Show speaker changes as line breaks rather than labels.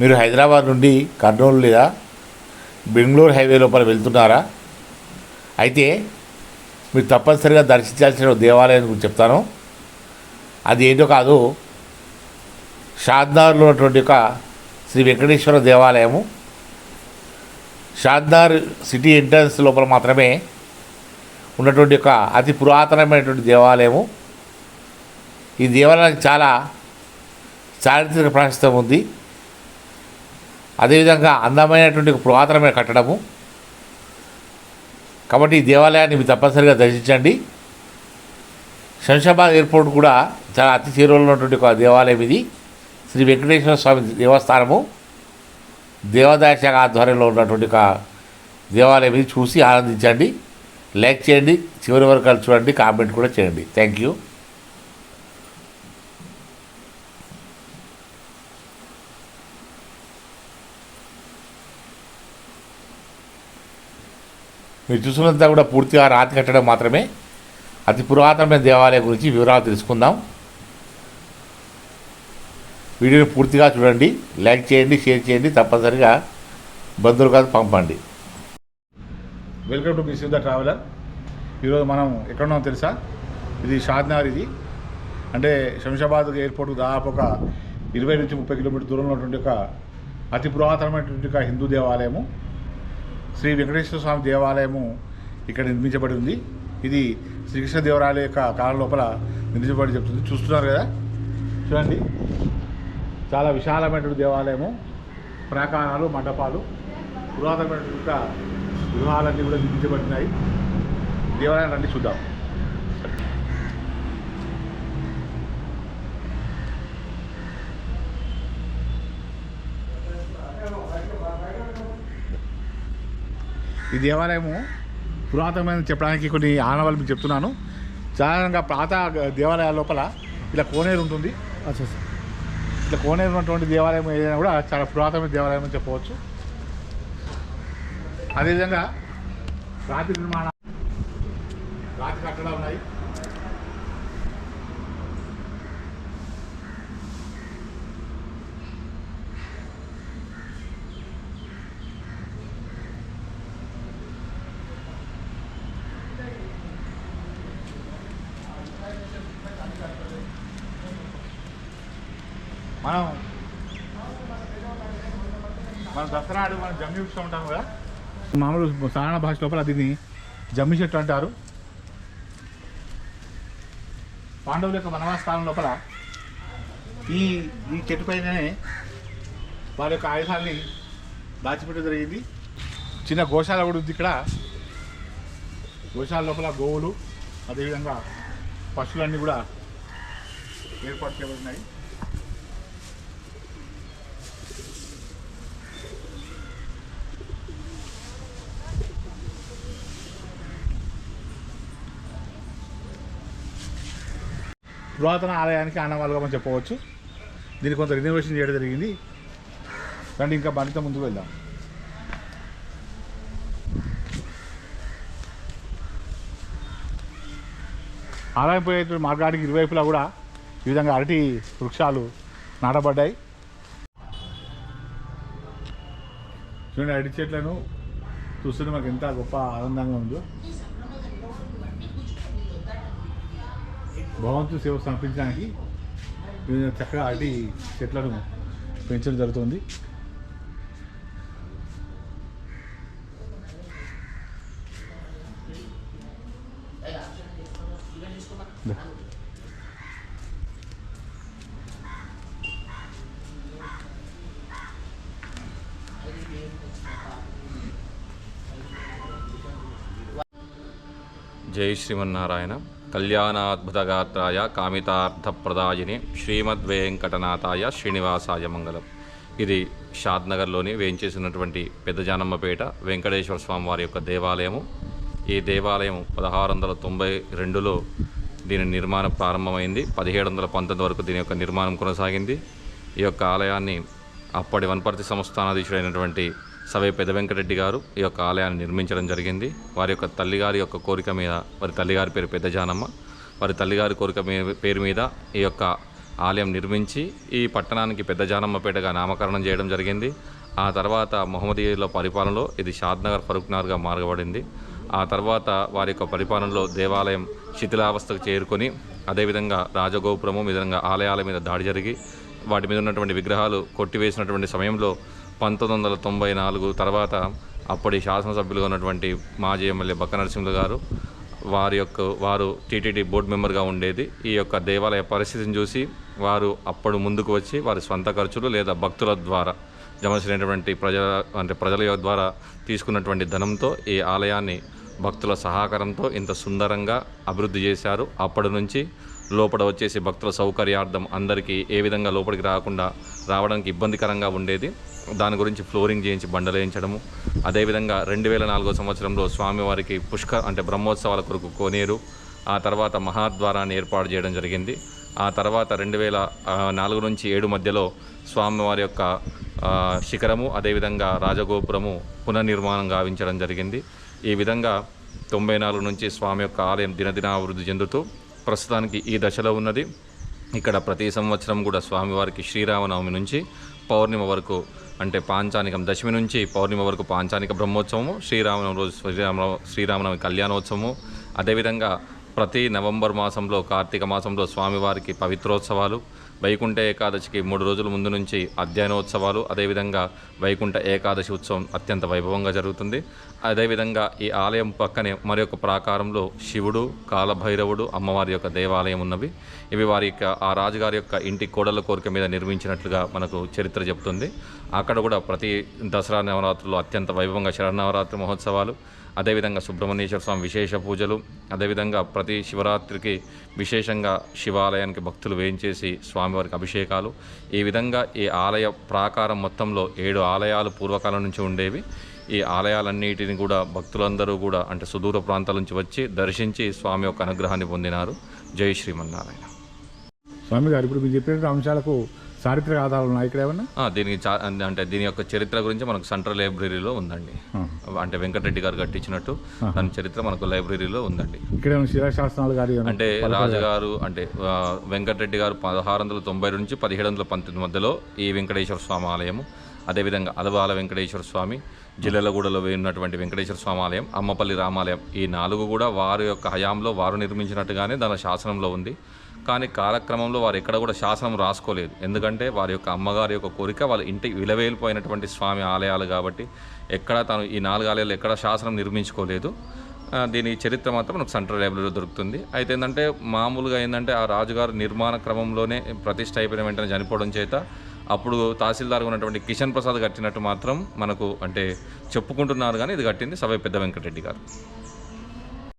మీరు హైదరాబాద్ నుండి కర్నూలు లేదా బెంగళూరు హైవే లోపల వెళ్తున్నారా? అయితే మీరు తప్పనిసరిగా దర్శించాల్సిన దేవాలయం గురించి చెప్తాను. అది ఏంటో కాదు షాద్నార్లో ఉన్నటువంటి ఒక శ్రీ వెంకటేశ్వర దేవాలయము. షాద్నార్ సిటీ ఎంట్రన్స్ లోపల మాత్రమే ఉన్నటువంటి ఒక అతి పురాతనమైనటువంటి దేవాలయము. ఈ దేవాలయానికి చాలా చారిత్రక ప్రాశస్తం ఉంది. అదేవిధంగా అందమైనటువంటి పురాతనమైన కట్టడము. కాబట్టి ఈ దేవాలయాన్ని మీరు తప్పనిసరిగా దర్శించండి. శంషాబాద్ ఎయిర్పోర్ట్ కూడా చాలా అతి చేరువలో ఉన్నటువంటి ఒక దేవాలయం ఇది. శ్రీ వెంకటేశ్వర స్వామి దేవస్థానము. దేవాదాయ శాఖ ఆధ్వర్యంలో ఉన్నటువంటి ఒక దేవాలయం ఇది. చూసి ఆనందించండి. లైక్ చేయండి. చివరి వరకు చూడండి కామెంట్ కూడా చేయండి. Thank you. మీరు చూసినంతా కూడా పూర్తిగా రాతి కట్టడం మాత్రమే. అతి పురాతనమైన దేవాలయం గురించి వివరాలు తెలుసుకుందాం. వీడియోని పూర్తిగా చూడండి లైక్ చేయండి షేర్ చేయండి తప్పనిసరిగా బంధువులు కాదు పంపండి. Welcome to miss the traveller. ఈరోజు మనం ఎక్కడున్నాం తెలుసా? ఇది షాద్నగర్ ఇది. అంటే శంషాబాద్ ఎయిర్పోర్ట్ దాదాపు ఒక ఇరవై నుంచి ముప్పై కిలోమీటర్ దూరంలో ఉన్నటువంటి ఒక అతి పురాతనమైనటువంటి ఒక హిందూ దేవాలయము. శ్రీ వెంకటేశ్వర స్వామి దేవాలయము ఇక్కడ నిర్మించబడి ఉంది. ఇది శ్రీకృష్ణదేవరాయల యొక్క కాలం లోపల నిర్మించబడి చెప్తుంది. చూస్తున్నారు కదా? చూడండి. చాలా విశాలమైనటువంటి దేవాలయము. ప్రాకారాలు మండపాలు పురాతనమైనటువంటి విగ్రహాలన్నీ గృహాలన్నీ కూడా నిర్మించబడినాయి. దేవాలయం రండి చూద్దాం. ఈ దేవాలయము. పురాతనమైన చెప్పడానికి కొన్ని ఆనవాళ్ళు మీకు చెప్తున్నాను. సాధారణంగా పాత దేవాలయాల లోపల ఇలా కోనేరు ఉంటుంది. ఇట్లా కోనేరు ఉన్నటువంటి దేవాలయం ఏదైనా కూడా చాలా పురాతనమైన దేవాలయం అని చెప్పవచ్చు. అదేవిధంగా రాతి నిర్మాణ రాతి కట్టడాలు ఉన్నాయి. మనం మనం దసరా ఆడు మనం జమ్మి వృక్షం ఉంటాం కదా? మామూలు సాధారణ భాష లోపల దీన్ని జమ్మి చెట్టు అంటారు. పాండవుల యొక్క వనవాస కాలం లోపల ఈ ఈ చెట్టు పైననే వారి యొక్క ఆయుధాన్ని దాచిపెట్టడం జరిగింది. చిన్న గోశాల కూడా ఉంది ఇక్కడ. గోశాల లోపల గోవులు అదేవిధంగా పశువులన్నీ కూడా ఏర్పాటు చేయబడినాయి. పురాతన ఆలయానికి ఆనవాలుగా మనం చెప్పవచ్చు. దీనికి కొంత రినోవేషన్ చేయడం జరిగింది. రండి ఇంకా మరింత ముందుకు వెళ్దాం. ఆలయం పోయేటువంటి మార్గానికి ఇరువైపులా కూడా ఈ విధంగా అరటి వృక్షాలు నాటబడ్డాయి. చూడండి అరటి చెట్లను చూస్తుంటే మాకు ఎంత గొప్ప ఆనందంగా ఉందో. భగవంతుని సేవ సమర్పించడానికి చక్కగా అరటి చెట్లను పెంచడం జరుగుతుంది.
జై శ్రీమన్నారాయణ. కళ్యాణాద్భుతగాత్రాయ కామితార్థప్రదాయిని శ్రీమద్వేంకటనాథాయ శ్రీనివాసాయ మంగళం. ఇది షాద్నగర్లోని వేయించేసినటువంటి పెద్దజానమ్మపేట వెంకటేశ్వర స్వామి వారి యొక్క దేవాలయము. ఈ దేవాలయం పదహారు వందల తొంభై రెండులో దీని నిర్మాణం ప్రారంభమైంది. పదిహేడు వందల పంతొమ్మిది వరకు దీని యొక్క నిర్మాణం కొనసాగింది. ఈ యొక్క ఆలయాన్ని అప్పటి వనపర్తి సంస్థానాధీశుడైనటువంటి సవే పెద్ద వెంకటరెడ్డి గారు ఈ యొక్క ఆలయాన్ని నిర్మించడం జరిగింది. వారి యొక్క తల్లిగారి యొక్క కోరిక మీద వారి తల్లిగారి పేరు పెద్ద జానమ్మ వారి తల్లిగారి కోరిక మీ- పేరు మీద ఈ యొక్క ఆలయం నిర్మించి ఈ పట్టణానికి పెద్ద జానమ్మపేటగా నామకరణం చేయడం జరిగింది. ఆ తర్వాత మొహమ్మదీయుల పరిపాలనలో ఇది షాద్నగర్ ఫరూక్నగర్గా మార్గబడింది. ఆ తర్వాత వారి యొక్క పరిపాలనలో దేవాలయం శిథిలావస్థకు చేరుకొని అదేవిధంగా రాజగోపురము విధంగా ఆలయాల మీద దాడి జరిగి వాటి మీద ఉన్నటువంటి విగ్రహాలు కొట్టివేసినటువంటి సమయంలో పంతొమ్మిది వందల తొంభై నాలుగు తర్వాత అప్పటి శాసనసభ్యులుగా ఉన్నటువంటి మాజీ ఎమ్మెల్యే బక్క నరసింహులు గారు వారి యొక్క వారు టీటీడీ బోర్డు మెంబర్గా ఉండేది. ఈ యొక్క దేవాలయ పరిస్థితిని చూసి వారు అప్పుడు ముందుకు వచ్చి వారి స్వంత ఖర్చులు లేదా భక్తుల ద్వారా జమ చేసినటువంటి ప్రజల అంటే ప్రజల ద్వారా తీసుకున్నటువంటి ధనంతో ఈ ఆలయాన్ని భక్తుల సహకారంతో ఇంత సుందరంగా అభివృద్ధి చేశారు. అప్పటి నుంచి లోపల వచ్చేసి భక్తుల సౌకర్యార్థం అందరికీ ఏ విధంగా లోపలికి రాకుండా రావడానికి ఇబ్బందికరంగా ఉండేది. దాని గురించి ఫ్లోరింగ్ చేయించి బండలు వేయించడము. అదేవిధంగా రెండు వేల నాలుగో సంవత్సరంలో స్వామివారికి పుష్క అంటే బ్రహ్మోత్సవాల కొరకు కోనేరు ఆ తర్వాత మహాద్వారాన్ని ఏర్పాటు చేయడం జరిగింది. ఆ తర్వాత రెండు వేల నాలుగు నుంచి ఏడు మధ్యలో స్వామివారి యొక్క శిఖరము అదేవిధంగా రాజగోపురము పునర్నిర్మాణం గావించడం జరిగింది. ఈ విధంగా తొంభై నాలుగు నుంచి స్వామి యొక్క ఆలయం దినదినాభివృద్ధి చెందుతూ ప్రస్తుతానికి ఈ దశలో ఉన్నది. ఇక్కడ ప్రతి సంవత్సరం కూడా స్వామివారికి శ్రీరామనవమి నుంచి పౌర్ణిమ వరకు అంటే పాంచానికం దశమి నుంచి పౌర్ణిమ వరకు పాంచానిక బ్రహ్మోత్సవము శ్రీరామనవమి రోజు శ్రీరామ శ్రీరామనవమి కళ్యాణోత్సవము. అదేవిధంగా ప్రతి నవంబర్ మాసంలో కార్తీక మాసంలో స్వామివారికి పవిత్రోత్సవాలు వైకుంఠ ఏకాదశికి మూడు రోజుల ముందు నుంచి అధ్యయనోత్సవాలు అదేవిధంగా వైకుంఠ ఏకాదశి ఉత్సవం అత్యంత వైభవంగా జరుగుతుంది. అదేవిధంగా ఈ ఆలయం పక్కనే మరి యొక్క ప్రాకారంలో శివుడు కాలభైరవుడు అమ్మవారి యొక్క దేవాలయం ఉన్నవి. ఇవి వారి యొక్క ఆ రాజుగారి యొక్క ఇంటి కోడల కోరిక మీద నిర్మించినట్లుగా మనకు చరిత్ర చెబుతుంది. అక్కడ కూడా ప్రతి దసరా నవరాత్రులు అత్యంత వైభవంగా శరణవరాత్రి మహోత్సవాలు అదేవిధంగా సుబ్రహ్మణ్యేశ్వర స్వామి విశేష పూజలు అదేవిధంగా ప్రతి శివరాత్రికి విశేషంగా శివాలయానికి భక్తులు వేయించేసి స్వామివారికి అభిషేకాలు. ఈ విధంగా ఈ ఆలయ ప్రాకారం మొత్తంలో ఏడు ఆలయాలు పూర్వకాలం నుంచి ఉండేవి. ఈ ఆలయాలన్నిటిని కూడా భక్తులందరూ కూడా అంటే సుదూర ప్రాంతాల నుంచి వచ్చి దర్శించి స్వామి యొక్క అనుగ్రహాన్ని పొందినారు. జై శ్రీమన్నారాయణ.
స్వామి గారు ఇప్పుడు మీరు చెప్పిన అంశాలకు చారిత్రక ఆధారాలు ఉన్నాయి ఇక్కడ ఏమన్నా?
దీనికి అంటే దీని యొక్క చరిత్ర గురించి మనకు సెంట్రల్ లైబ్రరీలో ఉందండి. అంటే వెంకటరెడ్డి గారు కట్టించినట్టు దాని చరిత్ర మనకు లైబ్రరీలో ఉందండి.
ఇక్కడ శిలాశాసనాలు గారి
అంటే రాజుగారు అంటే వెంకటరెడ్డి గారు పదహారు వందల తొంభై నుంచి పదిహేడు వందల పంతొమ్మిది మధ్యలో ఈ వెంకటేశ్వర స్వామి ఆలయము అదేవిధంగా అలవాల వెంకటేశ్వర స్వామి జిల్లెలగూడలో ఉన్నటువంటి వెంకటేశ్వర స్వామి ఆలయం అమ్మపల్లి రామాలయం ఈ నాలుగు కూడా వారి యొక్క హయాంలో వారు నిర్మించినట్టుగానే దాని శాసనంలో ఉంది. కానీ కాలక్రమంలో వారు ఎక్కడ కూడా శాసనం రాసుకోలేదు. ఎందుకంటే వారి యొక్క అమ్మగారి యొక్క కోరిక వాళ్ళ ఇంటికి విలవేలిపోయినటువంటి స్వామి ఆలయాలు కాబట్టి ఎక్కడ తను ఈ నాలుగు ఆలయాలు ఎక్కడ శాసనం నిర్మించుకోలేదు. దీని చరిత్ర మాత్రం మనకు సెంట్రల్ లైబ్రరీలో దొరుకుతుంది. అయితే ఏంటంటే మామూలుగా ఏంటంటే ఆ రాజుగారు నిర్మాణ క్రమంలోనే ప్రతిష్ట అయిపోయిన వెంటనే చనిపోవడం చేత అప్పుడు తహసీల్దార్గా ఉన్నటువంటి కిషన్ ప్రసాద్ కట్టినట్టు మాత్రం మనకు అంటే చెప్పుకుంటున్నారు కానీ ఇది కట్టింది సభ పెద్ద వెంకటరెడ్డి గారు.